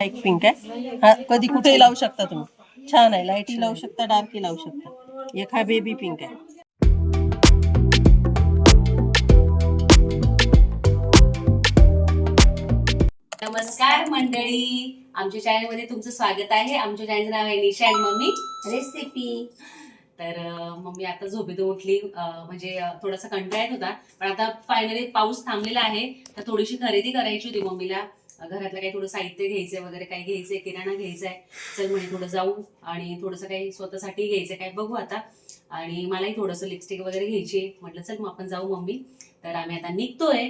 एक पिंक आहे. हा कधी कुठेही लावू शकता तुम्ही. छान आहे. लाईटही लावू शकता डार्कही लावू शकता. एक हा बेबी पिंक आहे. नमस्कार मंडळी. आमच्या चॅनलमध्ये तुमचं स्वागत आहे. आमच्या चॅनलचं नाव आहे निशा अँड मम्मी. रेसिपी तर मम्मी आता झोपेतून उठली. म्हणजे थोडासा कंटाळा येत होता. पण आता फायनली पाऊस थांबलेला आहे. तर थोडीशी खरेदी करायची होती मम्मीला. घरातलं काही थोडं साहित्य घ्यायचंय वगैरे काही घ्यायचंय किराणा घ्यायचाय. चल म्हणे थोडं जाऊ आणि थोडंसं काही स्वतःसाठी घ्यायचंय काय बघू आता. आणि मलाही थोडंसं लिपस्टिक वगैरे घ्यायची आहे. म्हटलं चल मग आपण जाऊ मम्मी. तर आम्ही आता निघतोय.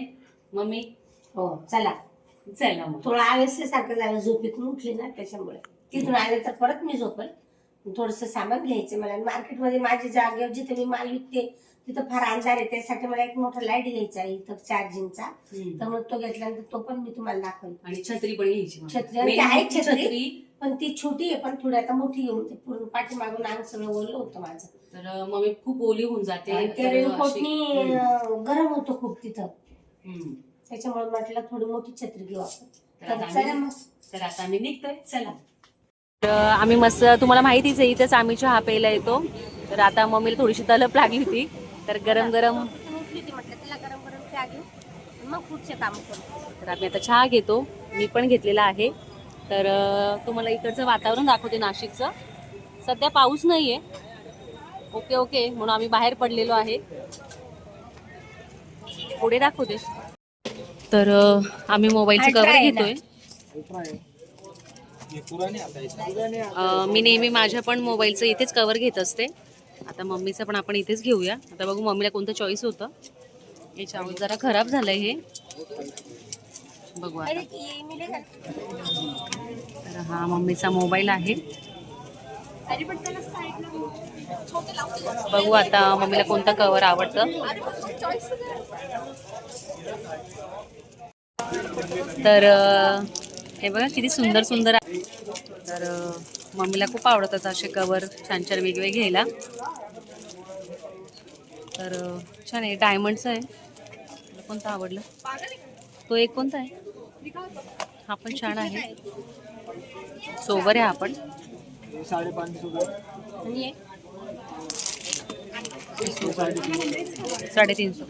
मम्मी? हो चला. चला मग. थोडं आलस्यासारखं झालं झोपेतून उठली ना त्याच्यामुळे. तिथून आले तर परत मी झोपल. थोडस सामान घ्यायचं मला. मार्केटमध्ये माझी जागेवर जिथे मी माल विकते तिथं फार अंधार आहे त्यासाठी मला एक मोठा लाइट घ्यायचा आहे इथं चार्जिंगचा. तर मग तो घेतल्यानंतर तो पण मी तुम्हाला दाखवेल आणि छत्री पण घ्यायची मग. छत्री आणि Main आहे मोठी छत्री. पण ती छोटी आहे पण थोडी आता मोठी घेऊन ते पूर्ण पाठीमागून अंग सगळं ओलं होतं माझं तर अं, मग मी खूप ओली होऊन जाते आणि तर त्या अशी- रेनकोटनी हम्म. गरम होतं खूप तिथं हम्म. त्याच्यामुळे म्हटलं थोडी मोठी छत्री घेऊ आपण तर तर चला आम्ही- मग तर आता आम्ही निघतोय चला आम्ही मस्त तुम्हाला माहितीच आहे इथेच आम्ही चहा प्यायला येतो तर आता मम्मीला थोडीशी तलप लागली होती तर गरम गरम उठली ती म्हटलं तिला गरम गरम चहा घेऊ मग पुढचे काम करू तर आम्ही आता चहा घेतो. मी पण घेतलेला आहे. तर तुम्हाला इकडचं वातावरण दाखवते नाशिकचं. सध्या पाऊस नाहीये. Okay okay. म्हणून आम्ही बाहेर पडलेलो आहे. पुढे दाखवते. तर आम्ही मोबाईलचं कवर आहे? घेतोय. मी नेहमी माझ्या पण मोबाईलचं इथेच कवर घेत असते. आता मम्मीचं पण आपण इथेच घेऊया. आता बघू मम्मीला कोणतं चॉईस होतं. याच्यावर जरा खराब झालंय हे. बघू आता. तर हा मम्मीचा मोबाईल आहे. बघू आता मम्मीला कोणतं कवर आवडतं. तर हे बघा किती सुंदर सुंदर आहे. तर मम्मीला खूप आवडतात असे कवर छान छान वेगवेगळे घ्यायला. तर छान आहे डायमंडचं आहे. कोणता कोणतं आवडलं? तो एक कोणता आहे? हा पण छान आहे. सोबर आहे आपण साडेतीनशे.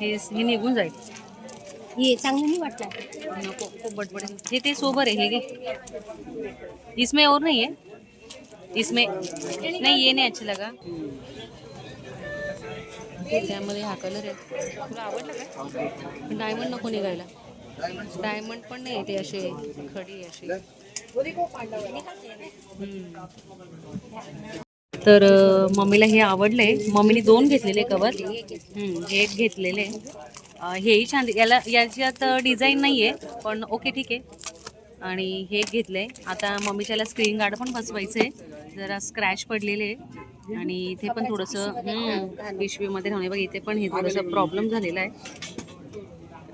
हे निघून जाईल. ये चांगलं नाही वाटलं. नको खूप बडबड हे ते सोबर आहे हे घे. इसमें और नहीं है इसमें नहीं ये नहीं अच्छा लगा. त्यामध्ये हा कलर आहे. तुला आवडला का? पण डायमंड नको निघायला. डायमंड पण नाही ते असे खडी असे. तर मम्मीला हे आवडले मम्मीने दोन घेतलेले कवर हम्म, एक घेतलेले. हेही छान याला याच्यात डिझाईन नाही आहे पण ओके ठीक आहे. आणि हे एक घेतलंय. आता मम्मीच्याला स्क्रीन गार्ड पण बसवायचं आहे जरा स्क्रॅच पडलेले. आहे आणि इथे पण थोडंसं हम्म, पिशवीमध्ये राहणे बघ इथे पण हे थोडंसं प्रॉब्लेम झालेला आहे.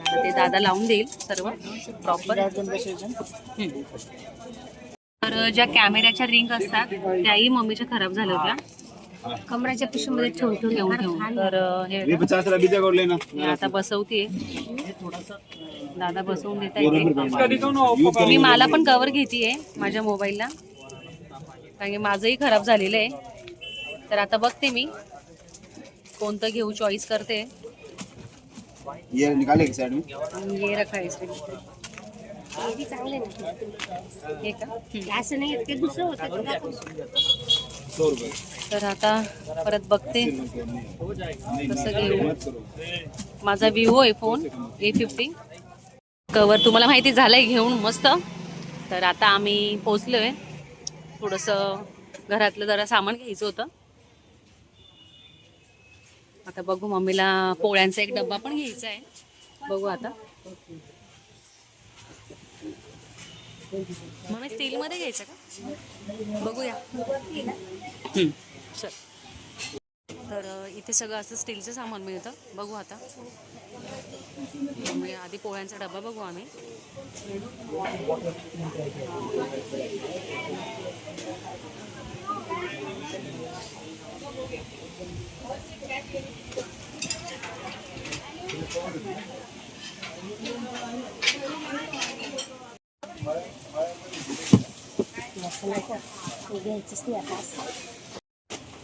आता ते दादा लावून देईल सर्व प्रॉपर तर ज्या कॅमेऱ्याच्या रिंग असतात त्याही मम्मीच्या खराब झाल्या होत्या. कमराच्या पिशवीमध्ये ठेवून ठेवून ठेवून तर हे मी आता बसवते दादा बसवून देता येते मी मला पण कवर घेतीये माझ्या मोबाईलला कारण की माझंही खराब झालेलं आहे. तर आता बघते मी. कोणतं घेऊ चॉईस करते. ये निकाले एक साइड में. ये रखा इसमें हे चांगलं हे का. असं नाही ते दुसरं होतं. तर आता परत बघते. कसं घेऊ. माझा विवो आहे फोन ए फिफ्टी कवर तुम्हाला माहिती झालंय घेऊन मस्त. तर आता आम्ही पोचलोय थोडंसं घरातलं जरा सामान घ्यायचं होतं. आता बघू मम्मीला पोळ्यांचा एक डब्बा पण घ्यायचा आहे. बघू आता. मम्मी स्टीलमध्ये घ्यायचं का? बघूया. चल. तर इथे सगळं असं स्टीलचं सामान मिळतं. बघू आता. मग आधी पोळ्यांचा डबा बघू आम्ही हे घ्यायचंच नाही आता असं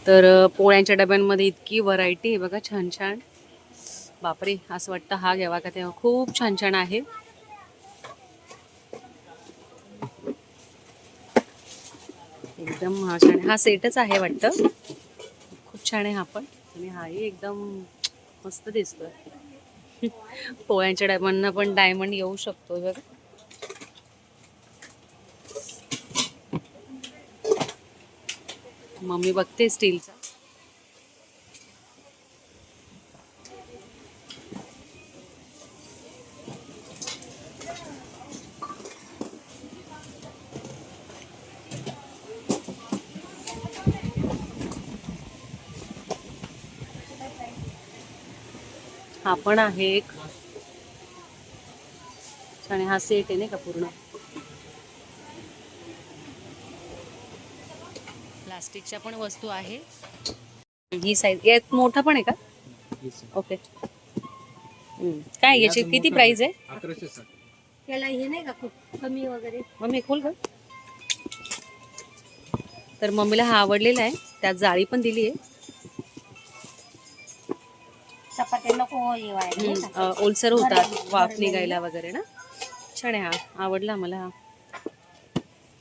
तर पोळ्यांच्या डब्यांमध्ये इतकी व्हरायटी आहे बघा छान छान. बापरे असं वाटतं हा घ्यावा का तेव्हा. खूप छान छान आहे. एकदम हा छान हा सेटच आहे वाटतं. खूप छान आहे हा पण. आणि हाही एकदम मस्त दिसतोय. पोळ्यांच्या डब्यांना पण डायमंड येऊ शकतो बघा. मम्मी बघते स्टीलचा. हा पण आहे एक. आणि हा सेट आहे नाही का पूर्ण? प्लास्टिकच्या पण वस्तू आहे. ही साईज यात मोठा पण आहे का? ओके. काय याची किती प्राइस आहे? अकराशे साठ. त्याला हे नाही का खूप कमी वगैरे? मम्मी खोल का तर मम्मीला हा आवडलेला आहे. त्यात जाळी पण दिली आहे. हे ओलसर होतात वाफ निघायला वगैरे ना? छान आहे हा. आवडला मला. हा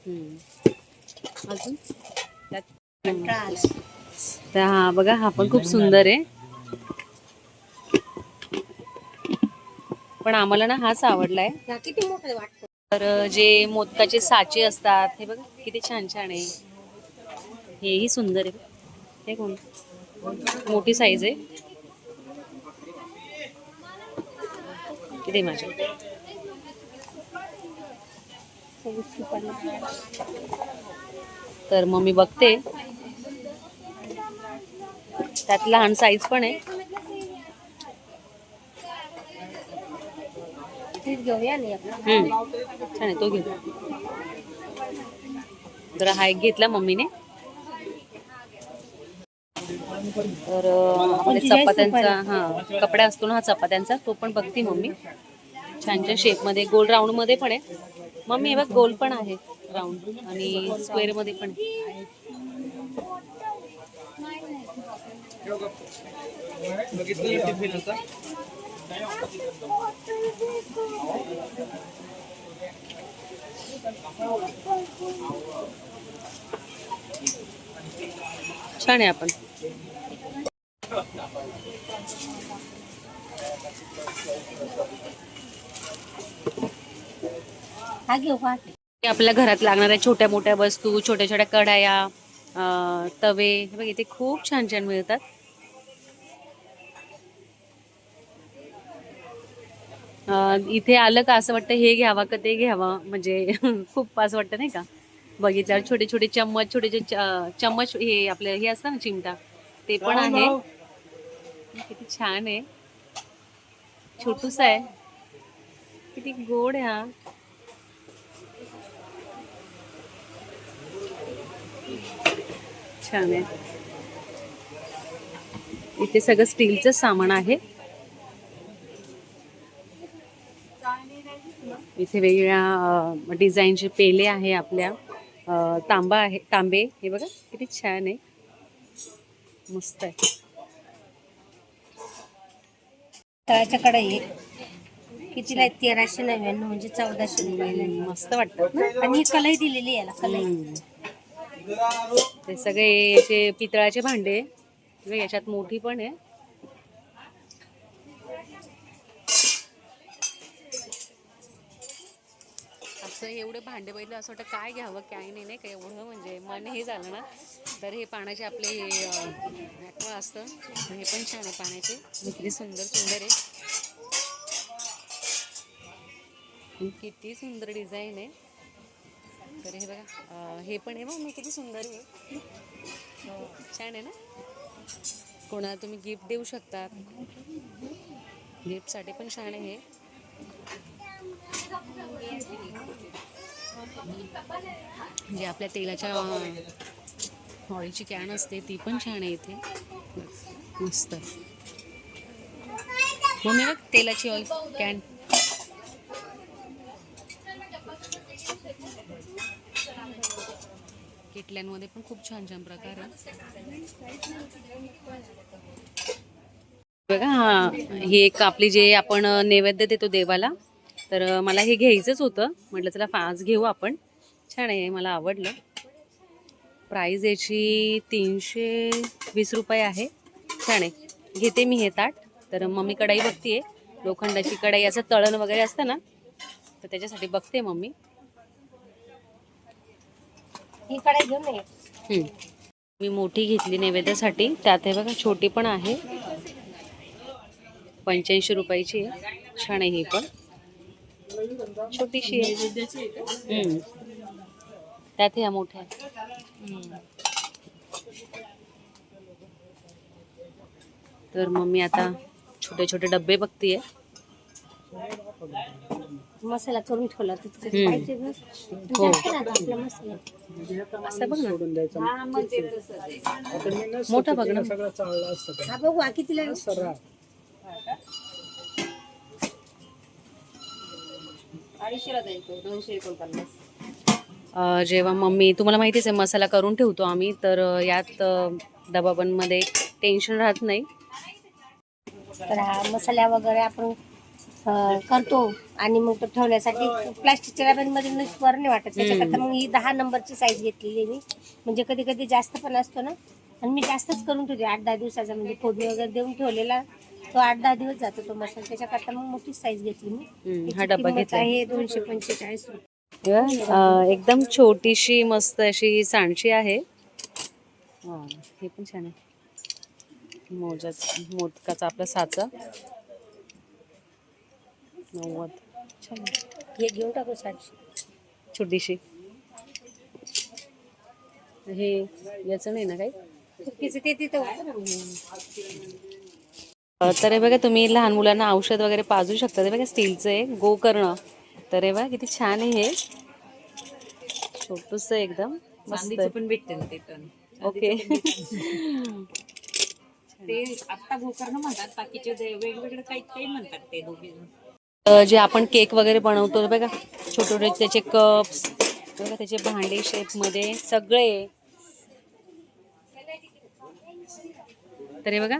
हम्म. अजून. तर हा बघा हा पण खूप सुंदर आहे. पण आम्हाला ना हाच आवडलाय. तर जे मोदकाचे साचे असतात हे बघा किती छान छान आहे. हेही सुंदर आहे. हे कोण? मोठी साईज आहे. किती माझ्या? तर मग मी बघते. त्यात लहान साईज पण आहे. घेऊया. छान आहे तो घे तर हा एक घेतला मम्मीने. तर आपल्या चपात्यांचा हा कपडा असतो ना हा चपात्यांचा तो पण बघते मम्मी. छान छान शेपमध्ये गोल राऊंडमध्ये पण आहे. मम्मी हे बघ गोल पण आहे राऊंड आणि स्क्वेअरमध्ये पण आहे. टिफिन छान आहे आपण. आपल्या घरात लागणाऱ्या छोट्या मोठ्या वस्तू छोट्या छोट्या कढाया तवे हे बघ इथे खूप छान छान मिळतात. इथे आलं का असं वाटतं हे घ्यावा का ते घ्यावा? म्हणजे खूप असं वाटतं नाही का? बघितल्यावर छोटे छोटे चम्मच छोटे चम्मच हे आपलं हे असतं ना चिमटा ते पण आहे. किती छान आहे. छोटूस आहे. किती गोड आहे हा. छान आहे. इथे सगळं स्टीलचं सामान आहे. इथे वेगवेगळ्या डिझाईनचे पेले आहे आपल्या. तांबा आहे तांबे. हे बघा किती छान आहे. मस्त आहे. तळाच्या कढई कितीला आहे तेराशे नव्याण्णव म्हणजे चौदाशे आहे. मस्त वाटतात ना? आणि ही कलई दिलेली आहे याला कलई. ते सगळे याचे पितळाचे भांडे याच्यात मोठी पण आहे. असं एवढे भांडे बघितलं असं वाटतं काय घ्यावं काय नाही नाही का? एवढं म्हणजे मन हे झालं ना. तर हे पाण्याचे आपले हे ॲक्वा असतं. हे पण छान आहे पाण्याचे. किती सुंदर सुंदर आहे. किती सुंदर डिझाईन आहे. तर हे बघा. हे पण आहे मग मी किती सुंदर आहे. हो, छान आहे ना? कोणाला तुम्ही गिफ्ट देऊ शकता. गिफ्टसाठी पण छान आहे हे. जे आपल्या तेलाच्या हॉळीची कॅन असते ती पण छान आहे इथे. मस्त. मम्मी बघ तेलाची ऑइल कॅन किटल्यांमध्ये पण खूप छान छान प्रकार आहे बघा हा ही एक आपली जे आपण नैवेद्य देतो देवाला तर मला हे घ्यायचंच होतं. म्हटलं चला फास्ट घेऊ आपण. छान आहे मला आवडलं. प्राईज याची तीनशे वीस रुपये आहे. छान आहे. घेते मी हे ताट. तर मम्मी कढाई बघतीये. लोखंडाची कढाई असं तळण वगैरे असतं ना तर त्याच्यासाठी बघते मम्मी. ही कढाई घेऊन ये. मी मोठी घेतली नैवेद्यासाठी. त्यात हे बघा छोटी पण आहे. पंच्याऐंशी रुपयाची आहे. छान आहे ही पण. छोटीशी आहे. त्यात ह्या मोठ्या तर मग मी आता छोटे छोटे डब्बे बघतीये. मसाला करून ठेवला ना. बघ ना. मोठा बघ ना. हा बघू हा कितीला अ, जेव्हा मम्मी तुम्हाला माहितीच आहे मसाला करून ठेवतो आम्ही तर यात अ, डबाबांमध्ये टेन्शन राहत नाही. तर हा मसाला वगैरे आपण करतो आणि मग तो ठेवण्यासाठी प्लास्टिकच्या डब्यांमध्ये वर नाही वाटत. त्याच्याकरता मग ही दहा नंबरची साईज घेतलेली मी. म्हणजे कधी कधी जास्त पण असतो ना. आणि मी जास्तच करून ठेवते. आठ दहा दिवसाचा म्हणजे फोडणी वगैरे देऊन ठेवलेला तो आठ दहा दिवस जातो तो मसाला. त्याच्याकरता मग मोठी साईज घेतली मी. हा किंमत घेतला. आहे दोनशे पंचेचाळीस रुपये. एकदम छोटीशी मस्त अशी सांडशी आहे. हे पण छान आहे. मोजाच मोदकाचा आपला साचा. नव्वद. हे घेऊन टाकू सातशे. छोटीशी. हे याचं नाही ना काही? तिचं ते तिथं तर हे बघा तुम्ही लहान मुलांना औषध वगैरे पाजू शकता. ते बघा स्टीलचं आहे. गोकर्ण तर हे बघा किती छान आहे हे. छोटूस एकदम. मस्त. पण भेटते ना ते पण. ओके. ते आता गोकर्ण म्हणतात. बाकीचे वेगवेगळे काही काही म्हणतात ते दोघे जे आपण केक वगैरे बनवतो बघा छोटे छोटे त्याचे कप्स बघा त्याचे भांडे शेपमध्ये सगळे. तरी बघा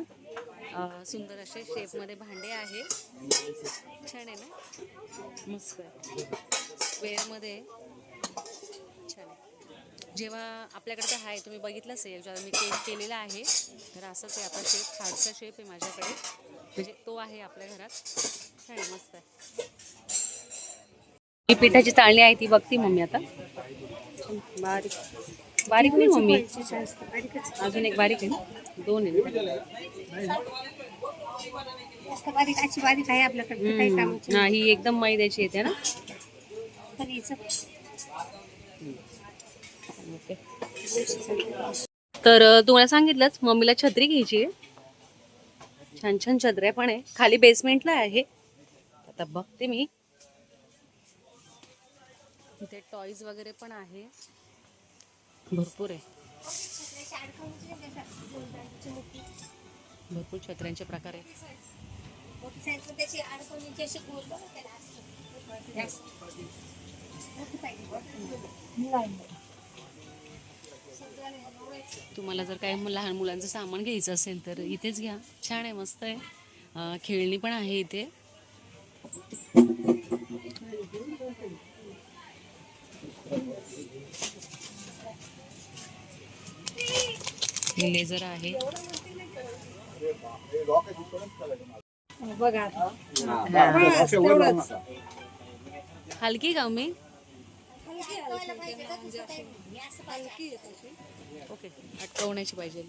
सुंदर असे शेपमध्ये भांडे आहे. छान आहे ना? मस्त स्क्वेअरमध्ये छान आहे. जेव्हा आपल्याकडे आहे तुम्ही बघितलं असेल जेव्हा मी केक केलेला आहे तर असंच आहे आपला शेप हार्टचा शेप आहे माझ्याकडे. म्हणजे तो आहे आपल्या घरात. छान आहे मस्त आहे. ही पिठाची चाळणी आहे ती बघती मम्मी आता. बारीक. बारीक नाही मम्मी. अजून एक बारीक आहे ना? दोन आहे बारीक अशी बारीक आपल्याकडे हा ही एकदम मैद्याची येते ना? तर तुम्हाला सांगितलंच मम्मीला छत्री घ्यायची आहे. छान छान छत्र्या पण आहे. खाली बेसमेंटला आहे. आता बघते मी. इथे टॉईज वगैरे पण आहे. भरपूर आहे. भरपूर छत्र्यांचे प्रकार आहे तुम्हाला जर काय लहान मुलांचं सामान घ्यायचं असेल तर इथेच घ्या. छान आहे मस्त आहे. खेळणी पण आहे इथे. लेझर आहे. बघा. आता. हलकी का मी ओके अटकवण्याची पाहिजे.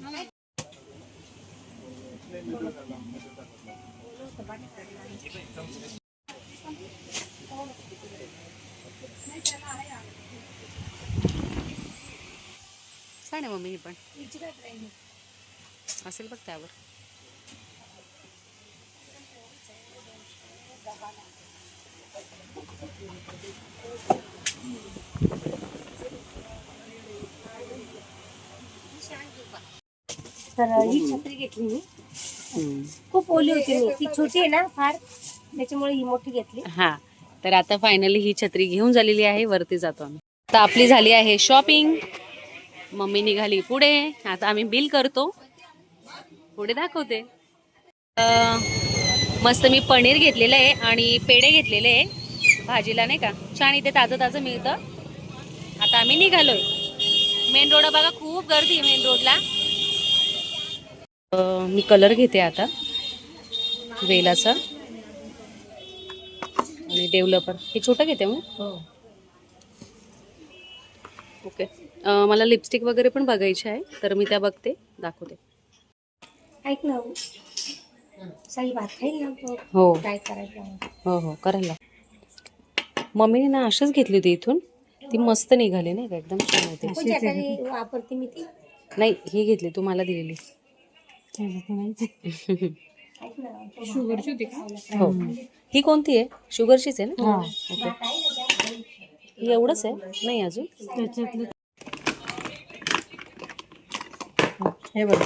छान आहे मम्मी ही पण. असेल बघ त्यावर. तर ही छत्री घेतली मी. खूप ओली होती मी. ती छोटी आहे ना फार. त्याच्यामुळे ही मोठी घेतली. हा तर आता फायनली ही छत्री घेऊन झालेली आहे वरती जातो आम्ही. आता आपली झाली आहे शॉपिंग मम्मी निघाली पुढे. आता आम्ही बिल करतो. पुढे दाखवते. मस्त मी पनीर घेतलेलं आहे आणि पेढे घेतलेले आहे. भाजीला नाही का? छान इथे ताजं ताजं मिळतं. आता आम्ही निघालोय. मेन रोड बघा खूप गर्दी आहे मेन रोडला मी कलर घेते आता. वेलाचा. आणि डेव्हलपर हे छोटं घेते मग? ओके अं, मला लिपस्टिक वगैरे पण बघायची आहे तर मी त्या बघते दाखवते. ऐक ना सही भात खाईल ना हो. करायचं हो हो करायला मम्मीने ना अशीच घेतली होती इथून. ती मस्त निघाली नाही का एकदम छान होती. वापरते मी ती. नाही ही घेतली तू मला दिलेली. ऐक ना हो. ही कोणती आहे? शुगरचीच आहे ना? ओके ही एवढंच आहे? नाही अजून? हे बघ.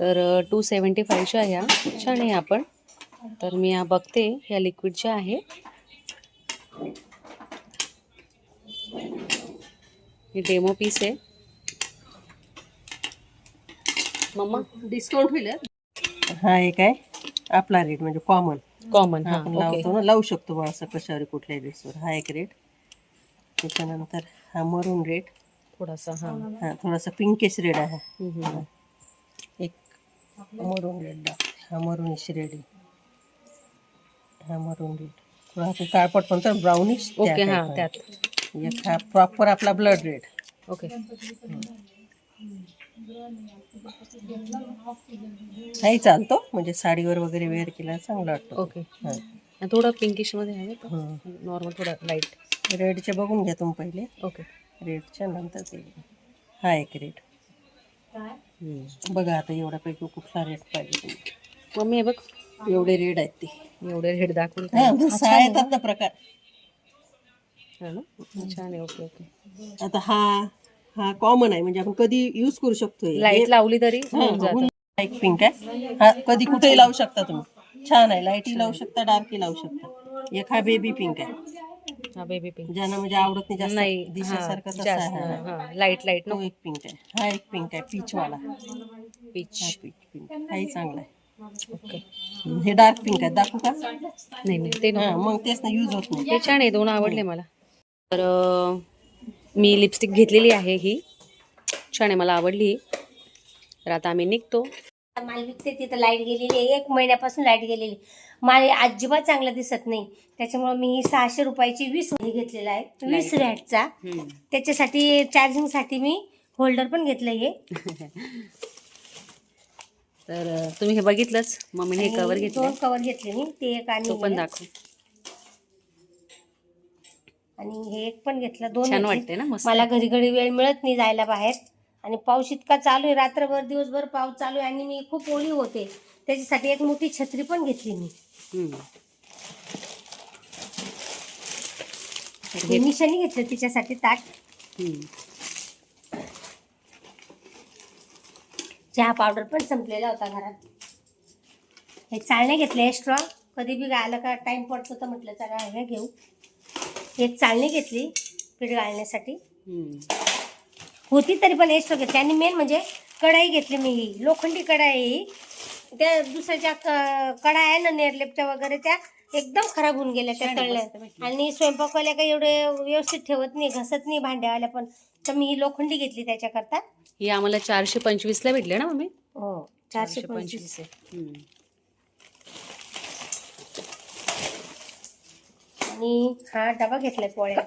तर टू सेवन्टी फायच्या ह्या छान आहे आपण तर मी या बघते ह्या लिक्विडच्या आहे. ही डेमो पीस आहे. मम्मा डिस्काउंट होईल हं? एक आहे आपला रेट म्हणजे कॉमन कॉमन हां आपण लावतो ना लावू शकतो बा असं कशावर कुठल्याही ड्रेसवर हा एक रेट त्याच्यानंतर हा मरून रेड थोडासा हां. हा थोडासा पिंकिश रेड आहे. एक मरून रेड हा मरुनिश रेड आहे. हा मरून रेड थोडा काळपट म्हणतो ब्राउनिश ओके हां त्यात. एक हा प्रॉपर आपला ब्लड रेड ओके हाही चालतो. म्हणजे साडीवर वगैरे वेअर केला चांगला वाटतो. ओके. थोडं पिंकिशमध्ये हवे का? हं. नॉर्मल थोडं लाइट रेडचे बघून घ्या तुम्ही पहिले. ओके. रेडच्या नंतर ते हा एक रेड बघा आता एवढ्यापैकी कुठला रेड पाहिजे. मम्मी बघ. एवढे रेड आहेत ते. एवढे रेड दाखवून प्रकार छान आहे. Okay okay. आता हा हा कॉमन आहे. म्हणजे आपण कधी यूज करू शकतो हे. लाइट लावली तरी हा, एक पिंक आहे. हा कधी कुठेही लावू शकता तुम्ही. छान आहे. लाईटही लावू शकता डार्कही लावू शकता. एक हा बेबी पिंक आहे. हा बेबी पिंक ज्यांना म्हणजे आवडत नाही नाही जास्त दिसासारखं तसा जास्त आहे. हा. हा. लाइट लाइट तो एक पिंक आहे. हा एक पिंक आहे पीच वाला. हा पीच पिंक हाही चांगला आहे. ओके हे डार्क पिंक आहे. दाखवू का? नाही नाही ते हा मग तेच ना यूज होत नाही. हे छान आहे दोन आवडले मला. तर अं, मी लिपस्टिक घेतलेली आहे ही. छान आहे मला आवडली. तर आता आम्ही निघतो. माल विकते तिथं लाइट गेलेली आहे. एक महिन्यापासून लाइट गेलेली. माल अजिबात चांगला दिसत नाही. त्याच्यामुळे मी ही सहाशे रुपयाची वीस घेतलेला आहे. वीस रॅटचा. हम्म. त्याच्यासाठी चार्जिंगसाठी मी होल्डर पण घेतलं हे तर अं, तुम्ही हे बघितलंच. मम्मीने हे कवर घेतलं दोन कवर घेतले मी. ते एक आणि तो पण. दाखव. आणि हे एक पण घेतलं दोन छान घेतले. वाटते ना मस्त. मला घरी घरी वेळ मिळत नाही जायला बाहेर. आणि पाऊस इतका चालू आहे रात्रभर दिवसभर पाऊस चालू आहे आणि मी खूप ओली होते. त्याच्यासाठी एक मोठी छत्री पण घेतली मी. हम्म. हे निशाणी घेतलं तिच्यासाठी ताट. हम्म. चहा पावडर पण संपलेला होता घरात. हे चाळणे घेतले एक्स्ट्रा कधी बी गायला का टाइम पडतो तर म्हटलं चला हे घेऊ. एक चाळणी घेतली पीठ गाळण्यासाठी. हम्म. होती तरी पण एक्स्ट्रा घेतली आणि मेन म्हणजे कढाई घेतली मी ही. लोखंडी कढाई ही. त्या दुसऱ्याच्या क- कढा आहे ना नेरलेपच्या वगैरे त्या एकदम खराब होऊन गेल्या त्या तळल्या. आणि स्वयंपाकवाल्या काही एवढे व्यवस्थित ठेवत नाही घसत नाही भांड्यावाल्या पण. तर मी ही लोखंडी घेतली त्याच्याकरता. ही आम्हाला चारशे पंचवीसला भेटले ना मम्मी? हो चारशे पंचवीस आहे हम्म. आणि हा डबा घेतलाय पोळ्या.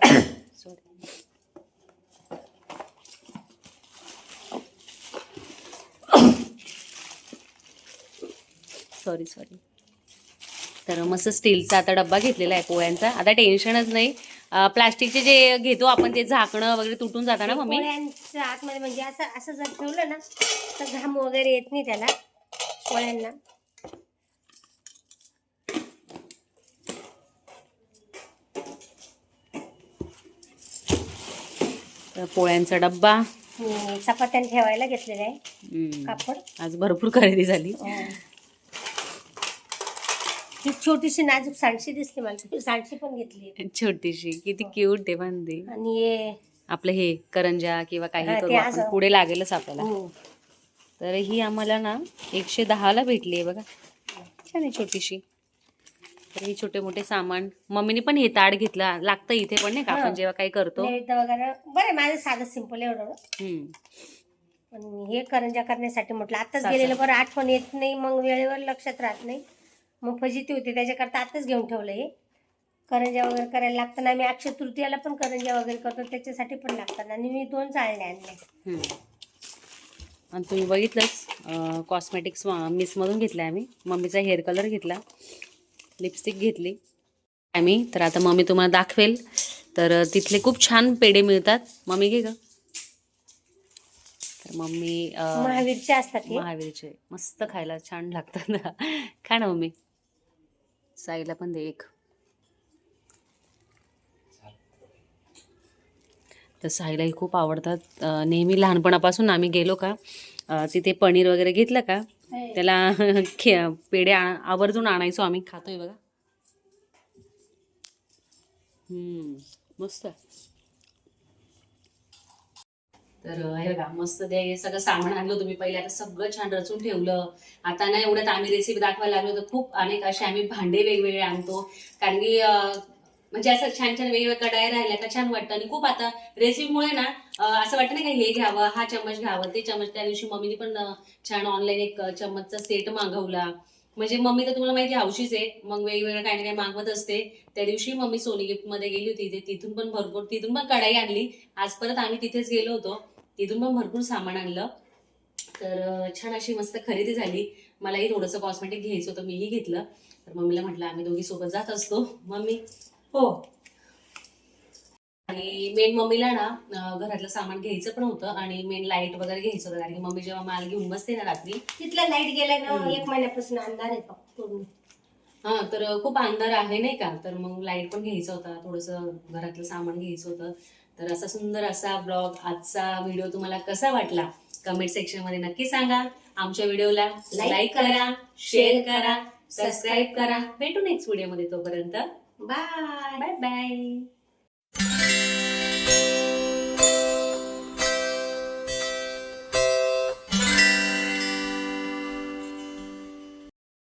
सॉरी सॉरी तर मस्त स्टीलचा आता डब्बा घेतलेला आहे पोळ्यांचा. आता टेन्शनच नाही. प्लास्टिकचे जे घेतो आपण ते झाकणं वगैरे तुटून जातं ना मम्मी? पोळ्यांच्या आतमध्ये म्हणजे असं असं जर ठेवलं ना तर घाम वगैरे येत नाही त्याला पोळ्यांना. तर पोळ्यांचा डब्बा. मी चपात्याने ठेवायला घेतलेलं आहे. हम्म. कापड आज भरपूर खरेदी झाली. हो. ही छोटीशी नाजूक सांडशी दिसली मला. ती सांडशी पण घेतली छोटीशी. किती क्यूट आहे पण ती. आणि हे आपलं हे करंजा किंवा काही हा, ते करू आपण. असं. पुढे लागेलच आपल्याला. हो. तर ही आम्हाला ना एकशे दहाला भेटली आहे बघा. छान आहे छोटीशी. तर ही छोटे मोठे सामान. मम्मीने पण हे ताट घेतलं. लागतं इथे पण नाही का. आपण जेव्हा काही करतो. नैवेद्य वगैरे. बरं माझं साधं सिंपल एवढं. हम्म. पण हे करंजा करण्यासाठी म्हटलं आताच सासर. गेलेलं बरं आठवण येत नाही मग वेळेवर लक्षात राहत नाही. मग फजिती होती त्याच्याकरता आताच घेऊन ठेवलं हे. करंजा वगैरे करायला लागतं ना आम्ही अक्षय तृतीयाला पण करंजा वगैरे करतो त्याच्यासाठी पण लागतात आणि मी दोन चाळणे आणले हम्म. आणि तुम्ही बघितलंच कॉस्मेटिक्स मिसमधून घेतलं आम्ही. मम्मीचा हेअर कलर घेतला. लिपस्टिक घेतली. आम्ही तर आता मम्मी तुम्हाला दाखवेल. तर तिथले खूप छान पेढे मिळतात. मम्मी घे ग. तर मम्मी महावीरचे असतात महावीरचे. मस्त खायला छान लागतात. ना खा ना मम्मी. साईला पण दे एक. तर साईलाही खूप आवडतात. नेहमी लहानपणापासून आम्ही गेलो का? तिथे पनीर वगैरे घेतलं का? त्याला खे पेढे आवर्जून आणायचो आम्ही. खातोय बघा. हम्म, मस्त. तर हे बघा मस्त ते हे सगळं सामान आणलं तुम्ही पहिले. आता सगळं छान रचून ठेवलं. आता ना एवढ्यात आम्ही रेसिपी दाखवायला लागलो तर खूप अनेक असे आम्ही भांडे वेगवेगळे आणतो. कारण की म्हणजे असं छान छान वेगवेगळ्या कडाया राहिल्या का छान वाटतं. आणि खूप आता रेसिपीमुळे ना असं वाटतं ना का हे घ्यावं हा चम्मच घ्यावं. ते चमच त्या दिवशी मम्मीने पण छान ऑनलाईन एक चम्मचचा सेट मागवला. म्हणजे मम्मी तर तुम्हाला माहिती हौशीच आहे. मग वेगवेगळं काही ना काही मागवत असते. त्या दिवशी मम्मी सोनी गिफ्टमध्ये गेली होती. ते तिथून पण भरपूर तिथून पण कढाई आणली. आज परत आम्ही तिथेच गेलो होतो. तिथून पण भरपूर सामान आणलं. तर छान अशी मस्त खरेदी झाली. मलाही थोडंसं कॉस्मेटिक घ्यायचं होतं मीही घेतलं. तर मम्मीला म्हटलं आम्ही दोघी सोबत जात असतो. मम्मी हो. आणि मेन मम्मीला ना घरातलं सामान घ्यायचं पण होतं आणि मेन लाइट वगैरे घ्यायचं होतं. कारण की मम्मी जेव्हा माल घेऊन बसते ना रात्री तिथला लाइट गेलाय ना. एक महिन्यापासून अंधार आहे पूर्ण. हा तर खूप अंधार आहे नाही का? तर मग लाइट पण घ्यायचं होता. थोडंसं घरातलं सामान घ्यायचं होतं. तर असा सुंदर असा ब्लॉग आजचा व्हिडिओ तुम्हाला कसा वाटला? कमेंट सेक्शनमध्ये नक्की सांगा. आमच्या व्हिडिओला लाईक करा शेअर करा सबस्क्राईब करा. भेटू नेक्स्ट व्हिडिओमध्ये तोपर्यंत. Bye. Bye bye.